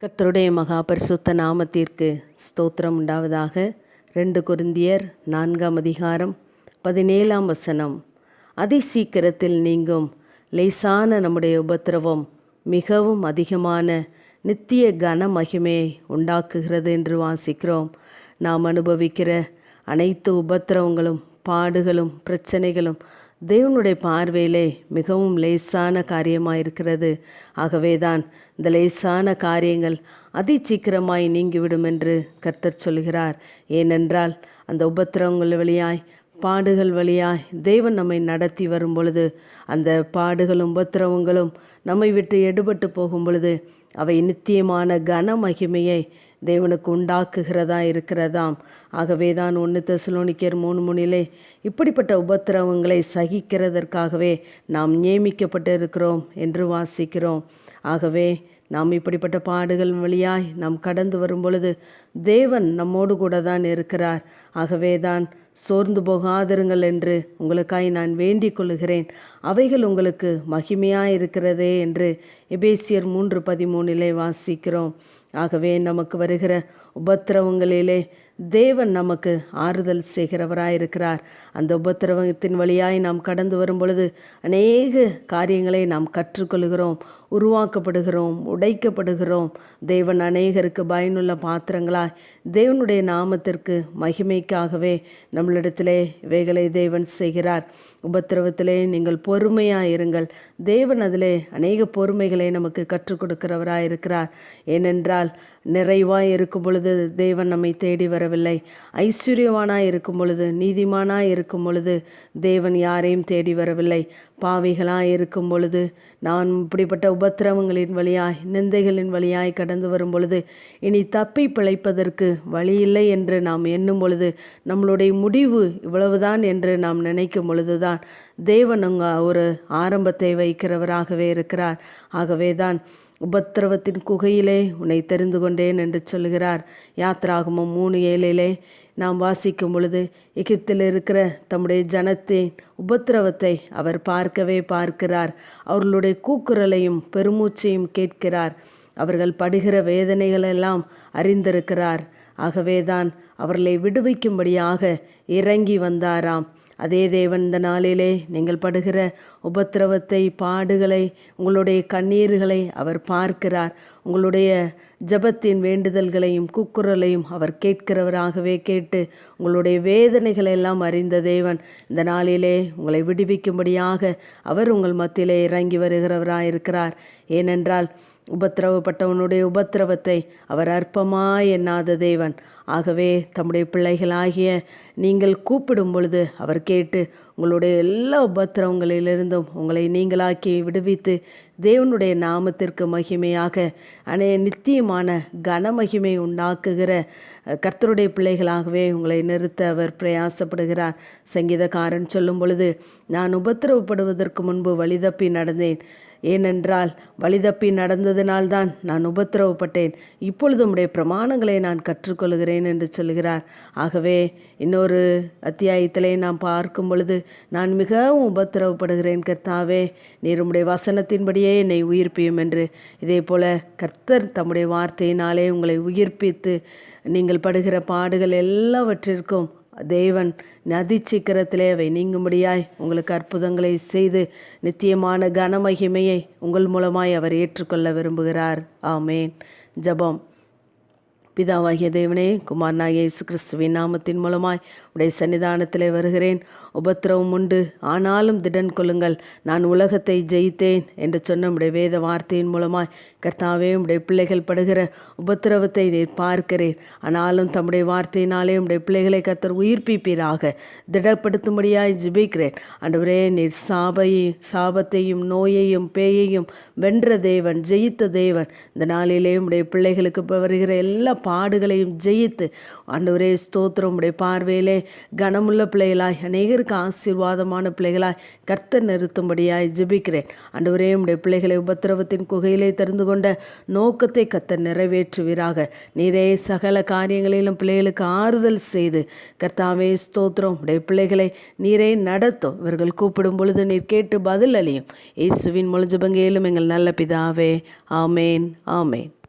கர்த்தருடைய மகா பரிசுத்த நாமத்திற்கு ஸ்தோத்திரம் உண்டாவதாக. ரெண்டு குருந்தியர் நான்காம் அதிகாரம் பதினேழாம் வசனம். அதி சீக்கிரத்தில் நீங்கும் லேசான நம்முடைய உபத்திரவம் மிகவும் அதிகமான நித்திய கன மகிமையை உண்டாக்குகிறது என்று வாசிக்கிறோம். நாம் அனுபவிக்கிற அனைத்து உபத்திரவங்களும் பாடுகளும் பிரச்சனைகளும் தேவனுடைய பார்வையிலே மிகவும் லேசான காரியமாக இருக்கிறது ஆகவே தான் இந்த லேசான காரியங்கள் அதி சீக்கிரமாய் நீங்கிவிடும் என்று கர்த்தர் சொல்கிறார். ஏனென்றால் அந்த உபத்திரவங்கள் வழியாய் பாடுகள் வழியாய் தேவன் நம்மை நடத்தி வரும் பொழுது அந்த பாடுகளும் உபத்திரவங்களும் நம்மை விட்டு எடுபட்டு போகும் பொழுது அவை நித்தியமான கன மகிமையை தேவனுக்கு உண்டாக்குகிறதா இருக்கிறதாம். ஆகவே தான் ஒன்று தெசலோனிக்கர் மூணு முனிலே இப்படிப்பட்ட உபத்திரவங்களை சகிக்கிறதற்காகவே நாம் நியமிக்கப்பட்டு இருக்கிறோம் என்று வாசிக்கிறோம். ஆகவே நாம் இப்படிப்பட்ட பாடுகள் வழியாய் நாம் கடந்து வரும் பொழுது தேவன் நம்மோடு கூட தான் இருக்கிறார். ஆகவே தான் சோர்ந்து போகாதிருங்கள் என்று உங்களுக்காய் நான் வேண்டிக் கொள்கிறேன் அவைகள் உங்களுக்கு மகிமையாக இருக்கிறதே என்று எபேசியர் மூன்று பதிமூணிலே வாசிக்கிறோம். ஆகவே நமக்கு வருகிற உபத்திரவங்களிலே தேவன் நமக்கு ஆறுதல் செய்கிறவராயிருக்கிறார். அந்த உபத்திரவத்தின் வழியாய் நாம் கடந்து வரும் பொழுது அநேக காரியங்களை நாம் கற்றுக்கொள்கிறோம் உருவாக்கப்படுகிறோம் உடைக்கப்படுகிறோம். தேவன் அநேகருக்கு பயனுள்ள பாத்திரங்களாய் தேவனுடைய நாமத்திற்கு மகிமைக்காகவே நம்மளிடத்திலே இவைகளை தேவன் செய்கிறார். உபத்திரவத்திலே நீங்கள் பொறுமையாக இருங்கள். தேவன் அதிலே அநேக பொறுமைகளை நமக்கு கற்றுக் கொடுக்கிறவராக இருக்கிறார் ஏனென்றால் நிறைவாய் இருக்கும் பொழுது தேவன் நம்மை தேடி வரவில்லை. ஐஸ்வர்யவானாய் இருக்கும் பொழுது நீதிமானாய் இருக்கும் பொழுது தேவன் யாரையும் தேடி வரவில்லை. பாவிகளாக இருக்கும் பொழுது நான் இப்படிப்பட்ட உபத்திரவங்களின் வழியாய் நிந்தைகளின் வழியாய் கடந்து வரும் பொழுது இனி தப்பி பிழைப்பதற்கு வழியில்லை என்று நாம் எண்ணும் பொழுது நம்மளுடைய முடிவு இவ்வளவுதான் என்று நாம் நினைக்கும் பொழுதுதான் தேவன் அங்கே ஒரு ஆரம்பத்தை வைக்கிறவராகவே இருக்கிறார். ஆகவே தான் உபத்திரவத்தின் குகையிலே உன்னை தெரிந்து கொண்டேன் என்று சொல்கிறார். யாத்ராகமும் மூணு ஏழிலே நாம் வாசிக்கும் பொழுது எகிப்தில் இருக்கிற தம்முடைய ஜனத்தின் உபத்திரவத்தை அவர் பார்க்கவே பார்க்கிறார். அவர்களுடைய கூக்குரலையும் பெருமூச்சையும் கேட்கிறார். அவர்கள் படுகிற வேதனைகளெல்லாம் அறிந்திருக்கிறார். ஆகவேதான் அவர்களை விடுவிக்கும்படியாக இறங்கி வந்தாராம். அதே தேவன் இந்த நாளிலே நீங்கள் படுகிற உபத்திரவத்தை பாடுகளை உங்களுடைய கண்ணீர்களை அவர் பார்க்கிறார். உங்களுடைய ஜபத்தின் வேண்டுதல்களையும் குக்குரலையும் அவர் கேட்கிறவராகவே கேட்டு உங்களுடைய வேதனைகளை எல்லாம் அறிந்த தேவன் இந்த நாளிலே உங்களை விடுவிக்கும்படியாக அவர் உங்கள் மத்தியிலே இறங்கி வருகிறவராயிருக்கிறார். ஏனென்றால் உபத்திரவப்பட்டவனுடைய உபத்திரவத்தை அவர் அற்பமாய் எண்ணாத தேவன். ஆகவே தம்முடைய பிள்ளைகளாகிய நீங்கள் கூப்பிடும் பொழுது அவர் கேட்டு உங்களுடைய எல்லா உபத்திரவங்களிலிருந்தும் உங்களை நீங்களாக்கி விடுவித்து தேவனுடைய நாமத்திற்கு மகிமையாக அனே நித்தியமான கனமகிமை உண்டாக்குகிற கர்த்தருடைய பிள்ளைகளாகவே உங்களை நிறுத்த அவர் பிரயாசப்படுகிறார். சங்கீதக்காரன் சொல்லும் பொழுது நான் உபத்திரவப்படுவதற்கு முன்பு வழிதப்பி நடந்தேன். ஏனென்றால் வழிதப்பி நடந்ததினால்தான் நான் உபத்திரவப்பட்டேன். இப்பொழுது உடைய பிரமாணங்களை நான் கற்றுக்கொள்கிறேன் என்று சொல்கிறார். ஆகவே இன்னொரு அத்தியாயத்திலே நாம் பார்க்கும் பொழுது நான் மிகவும் உபத்திரவப்படுகிறேன் கர்த்தாவே நீர் உம்முடைய வசனத்தின்படியே என்னை உயிர்ப்பியும் என்று. இதே போல கர்த்தர் தம்முடைய வார்த்தையினாலே உங்களை உயிர்ப்பித்து நீங்கள் படுகிற பாடுகள் எல்லாவற்றிற்கும் தேவன் நதி சீக்கிரத்திலே அவை நீங்கும்படியாய் உங்களுக்கு அற்புதங்களை செய்து நித்தியமான கனமகிமையை உங்கள் மூலமாய் அவர் ஏற்றுக்கொள்ள விரும்புகிறார். ஆமேன். ஜபம். பிதாவாகிய தேவனே குமாரனாகிய இயேசு கிறிஸ்துவின் நாமத்தின் மூலமாய் உடைய சன்னிதானத்திலே வருகிறேன். உபத்திரவம் உண்டு. ஆனாலும் திடன் கொள்ளுங்கள். நான் உலகத்தை ஜெயித்தேன் என்று சொன்ன உடைய வேத வார்த்தையின் மூலமாய் கர்த்தாவே உடைய பிள்ளைகள் படுகிற உபத்திரவத்தை நீர் பார்க்கிறேன் ஆனாலும் தம்முடைய வார்த்தையினாலே உடைய பிள்ளைகளை கர்த்தர் உயிர்ப்பிப்பீராக. திடப்படுத்தும்படியாய் ஜிபிக்கிறேன். அன்றுவரே நீர் சாபையும் சாபத்தையும் நோயையும் பேயையும் வென்ற தேவன் ஜெயித்த தேவன். இந்த நாளிலே உடைய பிள்ளைகளுக்கு வருகிற எல்லா பாடுகளையும் ஜெயித்து ஆண்டவரே ஸ்தோத்திரம் உடைய பார்வையிலே கனமுள்ள பிள்ளைகளாய் அநேகருக்கு ஆசீர்வாதமான பிள்ளைகளாய் கர்த்தர் நிறுத்தும்படியாய் ஜெபிக்கிறேன். ஆண்டவரே உடைய பிள்ளைகளை உபத்திரவத்தின் குகையிலே தெரிந்து கொண்ட நோக்கத்தை கர்த்த நிறைவேற்றுவீராக. நீரே சகல காரியங்களிலும் பிள்ளைகளுக்கு ஆறுதல் செய்து கர்த்தாவே ஸ்தோத்திரம் உடைய பிள்ளைகளை நீரே நடத்தும். இவர்கள் கூப்பிடும் பொழுது நீர் கேட்டு பதில் அளியும். இயேசுவின் முழுஜபங்கையிலும் எங்கள் நல்ல பிதாவே ஆமேன் ஆமேன்.